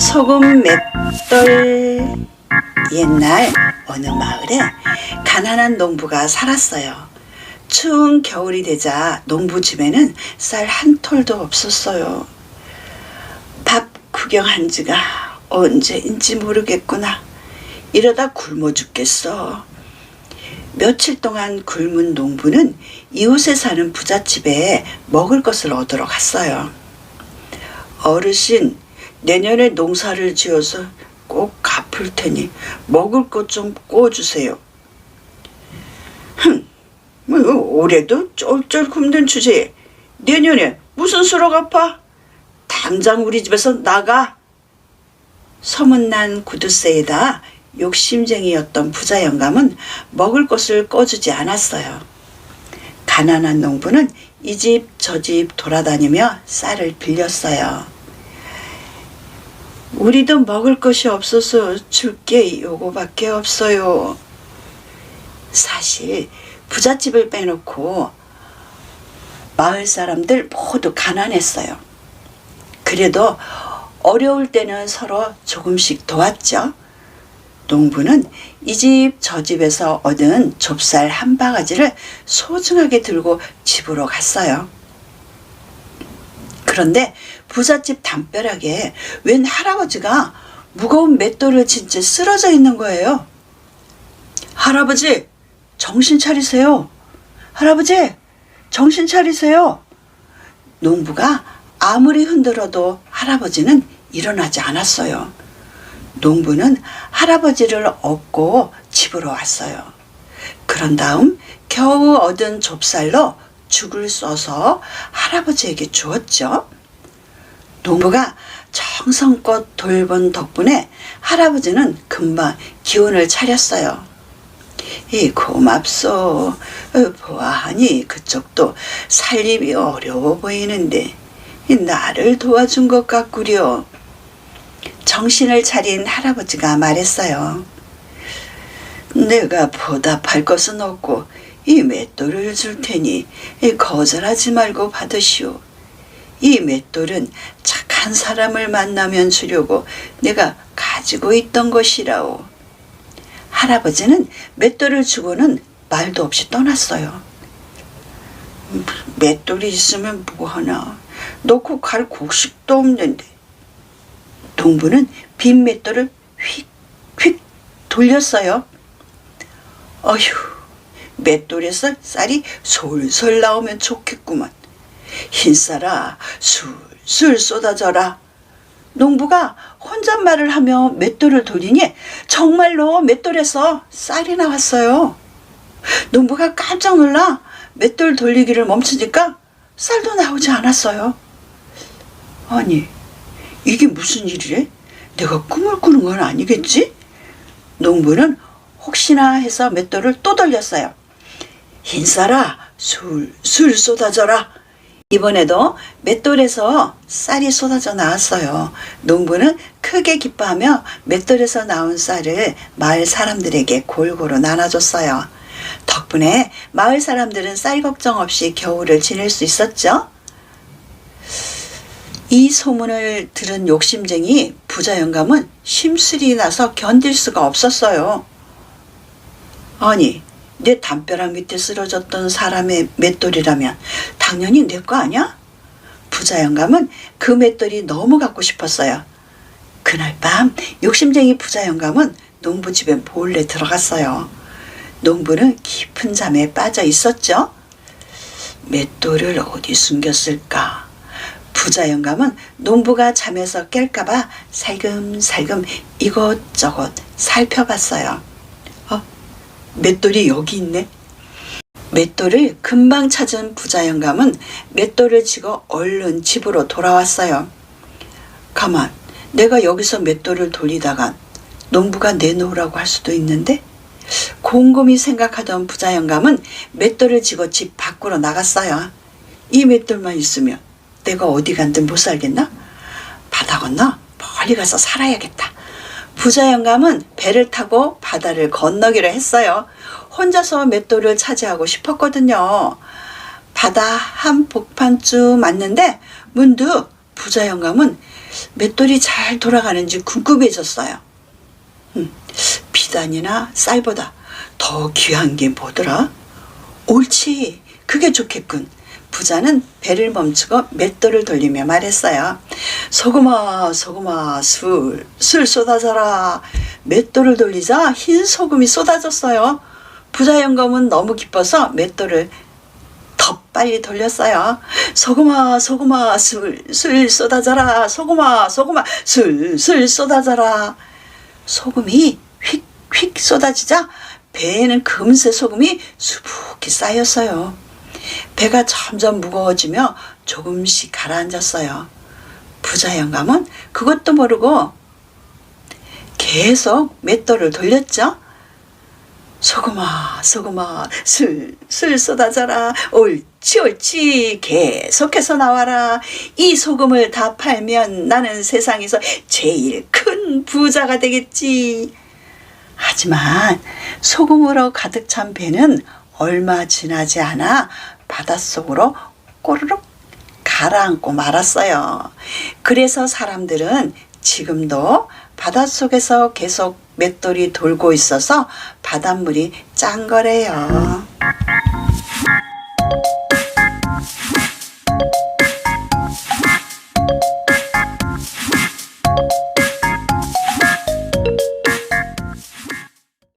소금 맷돌 옛날 어느 마을에 가난한 농부가 살았어요. 추운 겨울이 되자 농부 집에는 쌀 한 톨도 없었어요. 밥 구경한 지가 언제인지 모르겠구나. 이러다 굶어 죽겠어. 며칠 동안 굶은 농부는 이웃에 사는 부잣집에 먹을 것을 얻으러 갔어요. 어르신, 내년에 농사를 지어서 꼭 갚을 테니 먹을 것 좀 구워주세요. 흥, 뭐 올해도 쫄쫄 굶는 주제에 내년에 무슨 수로 갚아? 당장 우리 집에서 나가. 소문난 구두쇠에다 욕심쟁이였던 부자 영감은 먹을 것을 꺼주지 않았어요. 가난한 농부는 이 집 저 집 돌아다니며 쌀을 빌렸어요. 우리도 먹을 것이 없어서 줄게 요거밖에 없어요. 사실 부잣집을 빼놓고 마을 사람들 모두 가난했어요. 그래도 어려울 때는 서로 조금씩 도왔죠. 농부는 이 집 저 집에서 얻은 좁쌀 한 바가지를 소중하게 들고 집으로 갔어요. 그런데 부잣집 담벼락에 웬 할아버지가 무거운 맷돌을 진 채 쓰러져 있는 거예요. 할아버지, 정신 차리세요. 할아버지, 정신 차리세요. 농부가 아무리 흔들어도 할아버지는 일어나지 않았어요. 농부는 할아버지를 업고 집으로 왔어요. 그런 다음 겨우 얻은 좁쌀로 죽을 써서 할아버지에게 주었죠. 농부가 정성껏 돌본 덕분에 할아버지는 금방 기운을 차렸어요. 이 고맙소. 어, 보아하니 그쪽도 살림이 어려워 보이는데 이 나를 도와준 것 같구려. 정신을 차린 할아버지가 말했어요. 내가 보답할 것은 없고 이 맷돌을 줄 테니 이 거절하지 말고 받으시오. 이 맷돌은 착한 사람을 만나면 주려고 내가 가지고 있던 것이라오. 할아버지는 맷돌을 주고는 말도 없이 떠났어요. 맷돌이 있으면 뭐하나. 놓고 갈 곡식도 없는데. 동부는 빈 맷돌을 휙 휙 돌렸어요. 어휴, 맷돌에서 쌀이 솔솔 나오면 좋겠구만. 흰쌀아, 술술 쏟아져라. 농부가 혼잣말을 하며 맷돌을 돌리니 정말로 맷돌에서 쌀이 나왔어요. 농부가 깜짝 놀라 맷돌 돌리기를 멈추니까 쌀도 나오지 않았어요. 아니, 이게 무슨 일이래? 내가 꿈을 꾸는 건 아니겠지? 농부는 혹시나 해서 맷돌을 또 돌렸어요. 흰쌀아, 술술 쏟아져라. 이번에도 맷돌에서 쌀이 쏟아져 나왔어요. 농부는 크게 기뻐하며 맷돌에서 나온 쌀을 마을 사람들에게 골고루 나눠줬어요. 덕분에 마을 사람들은 쌀 걱정 없이 겨울을 지낼 수 있었죠. 이 소문을 들은 욕심쟁이 부자 영감은 심술이 나서 견딜 수가 없었어요. 아니, 내 담벼락 밑에 쓰러졌던 사람의 맷돌이라면 당연히 내 거 아니야? 부자 영감은 그 맷돌이 너무 갖고 싶었어요. 그날 밤 욕심쟁이 부자 영감은 농부 집에 몰래 들어갔어요. 농부는 깊은 잠에 빠져 있었죠. 맷돌을 어디 숨겼을까? 부자 영감은 농부가 잠에서 깰까봐 살금살금 이것저것 살펴봤어요. 어, 맷돌이 여기 있네. 맷돌을 금방 찾은 부자 영감은 맷돌을 지고 얼른 집으로 돌아왔어요. 가만, 내가 여기서 맷돌을 돌리다가 농부가 내놓으라고 할 수도 있는데? 곰곰이 생각하던 부자 영감은 맷돌을 지고 집 밖으로 나갔어요. 이 맷돌만 있으면 내가 어디 간든 못 살겠나? 바다 건너 멀리 가서 살아야겠다. 부자 영감은 배를 타고 바다를 건너기로 했어요. 혼자서 맷돌을 차지하고 싶었거든요. 바다 한 복판쯤 왔는데 문득 부자 영감은 맷돌이 잘 돌아가는지 궁금해졌어요. 음, 비단이나 쌀보다 더 귀한 게 뭐더라? 옳지, 그게 좋겠군. 부자는 배를 멈추고 맷돌을 돌리며 말했어요. 소금아, 소금아, 술, 술 쏟아져라. 맷돌을 돌리자 흰 소금이 쏟아졌어요. 부자 영감은 너무 기뻐서 맷돌을 더 빨리 돌렸어요. 소금아, 소금아, 술, 술 쏟아져라. 소금아, 소금아, 술, 술 쏟아져라. 소금이 휙, 휙 쏟아지자 배에는 금세 소금이 수북히 쌓였어요. 배가 점점 무거워지며 조금씩 가라앉았어요. 부자 영감은 그것도 모르고 계속 맷돌을 돌렸죠. 소금아, 소금아, 술, 술 쏟아져라. 옳지, 옳지. 계속해서 나와라. 이 소금을 다 팔면 나는 세상에서 제일 큰 부자가 되겠지. 하지만 소금으로 가득 찬 배는 얼마 지나지 않아 바닷속으로 꼬르륵 가라앉고 말았어요. 그래서 사람들은 지금도 바닷속에서 계속 맷돌이 돌고 있어서 바닷물이 짠 거래요.